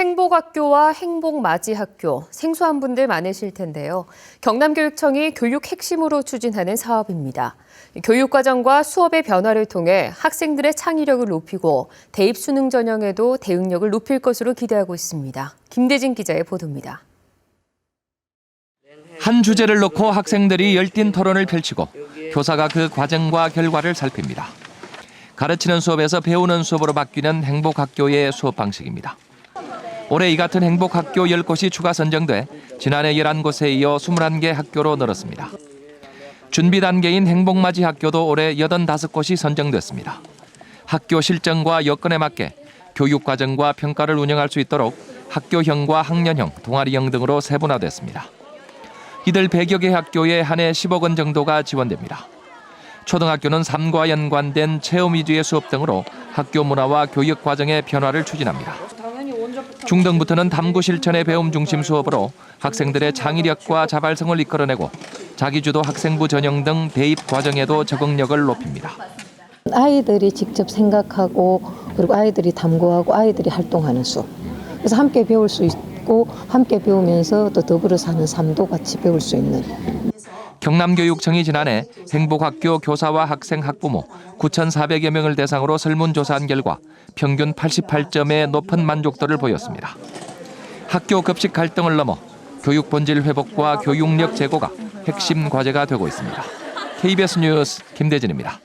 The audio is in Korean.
행복학교와 행복맞이학교 생소한 분들 많으실 텐데요. 경남교육청이 교육 핵심으로 추진하는 사업입니다. 교육과정과 수업의 변화를 통해 학생들의 창의력을 높이고 대입 수능 전형에도 대응력을 높일 것으로 기대하고 있습니다. 김대진 기자의 보도입니다. 한 주제를 놓고 학생들이 열띤 토론을 펼치고 교사가 그 과정과 결과를 살핍니다. 가르치는 수업에서 배우는 수업으로 바뀌는 행복학교의 수업 방식입니다. 올해 이 같은 행복 학교 10곳이 추가 선정돼 지난해 11곳에 이어 21개 학교로 늘었습니다. 준비 단계인 행복맞이 학교도 올해 85곳이 선정됐습니다. 학교 실정과 여건에 맞게 교육 과정과 평가를 운영할 수 있도록 학교형과 학년형, 동아리형 등으로 세분화됐습니다. 이들 100여 개 학교에 한 해 10억 원 정도가 지원됩니다. 초등학교는 삶과 연관된 체험 위주의 수업 등으로 학교 문화와 교육 과정의 변화를 추진합니다. 중등부터는 탐구 실천의 배움 중심 수업으로 학생들의 창의력과 자발성을 이끌어내고 자기주도 학생부 전형 등 대입 과정에도 적응력을 높입니다. 아이들이 직접 생각하고 그리고 아이들이 탐구하고 아이들이 활동하는 수업. 그래서 함께 배울 수 있고 함께 배우면서 또 더불어 사는 삶도 같이 배울 수 있는 경남교육청이 지난해 행복학교 교사와 학생 학부모 9,400여 명을 대상으로 설문조사한 결과 평균 88점의 높은 만족도를 보였습니다. 학교 급식 갈등을 넘어 교육 본질 회복과 교육력 제고가 핵심 과제가 되고 있습니다. KBS 뉴스 김대진입니다.